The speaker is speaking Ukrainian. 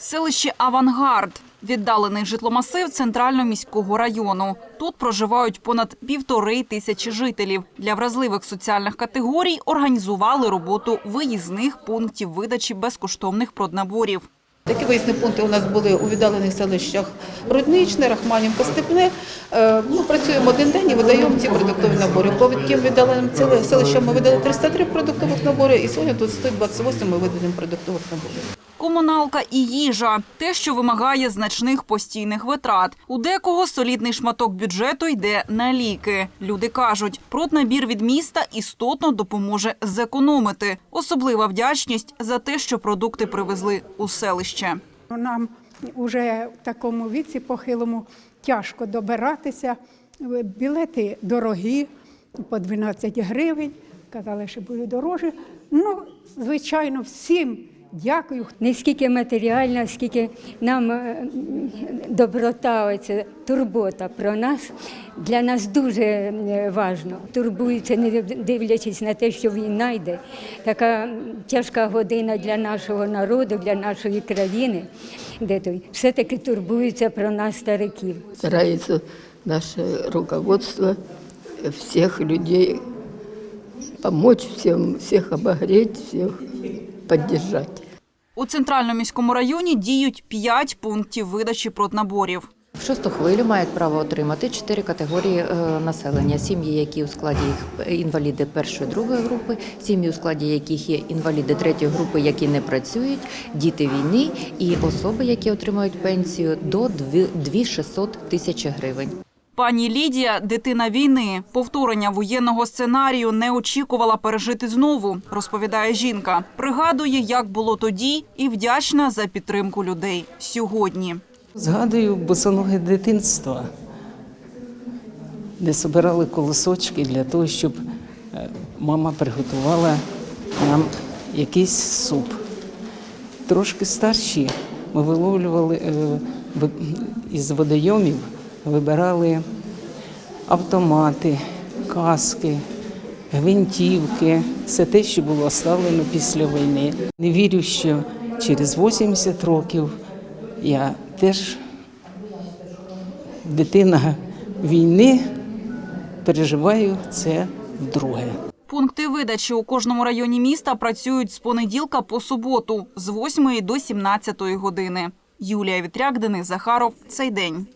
Селище Авангард віддалений житломасив центрально-міського району. Тут проживають понад півтори тисячі жителів. Для вразливих соціальних категорій організували роботу виїзних пунктів видачі безкоштовних проднаборів. Такі виїзні пункти у нас були у віддалених селищах Рудничне, Рахманівка, Степне. Е, Ми працюємо один день і видаємо ці продуктові набори. По тим віддаленим селищам ми видали 303 продуктових набори, і сьогодні тут 128 ми видаємо продуктових наборів. Комуналка і їжа те, що вимагає значних постійних витрат. У декого солідний шматок бюджету йде на ліки. Люди кажуть, проднабір від міста істотно допоможе зекономити. Особлива вдячність за те, що продукти привезли у селище. Нам вже в такому віці похилому тяжко добиратися. Білети дорогі, по 12 гривень. Казали, що будуть дорожчі. Ну, звичайно, всім дякую. Не скільки матеріальна, скільки нам е, доброта, оця турбота про нас для нас дуже е, важно. Турбуються, не дивлячись на те, що війна йде. Така тяжка година для нашого народу, для нашої країни, де той все-таки турбуються про нас, стариків. старается наше руководство всех людей помочь всем, всех обогреть, всех поддержать. У центральному міському районі діють п'ять пунктів видачі проднаборів. В шосту хвилю мають право отримати чотири категорії е, населення: сім'ї, які у складі їх інваліди першої другої групи, сім'ї, у складі яких є інваліди третьої групи, які не працюють, діти війни і особи, які отримують пенсію до 2600 тисяч гривень. Пані Лідія, дитина війни, повторення воєнного сценарію не очікувала пережити знову, розповідає жінка. Пригадує, як було тоді, і вдячна за підтримку людей сьогодні. Згадую босоноге дитинство, де збирали колосочки для того, щоб е, мама приготувала нам якийсь суп. Трошки старші ми виловлювали е, із водойомів, вибирали автомати, каски, гвинтівки, все те, що було оставлено після війни. Не вірю, що через 80 років я теж дитина війни переживаю це вдруге. Пункти видачі у кожному районі міста працюють з понеділка по суботу з 8 до 17 години. Юлія Вітряк, Денис Захаров. Цей день.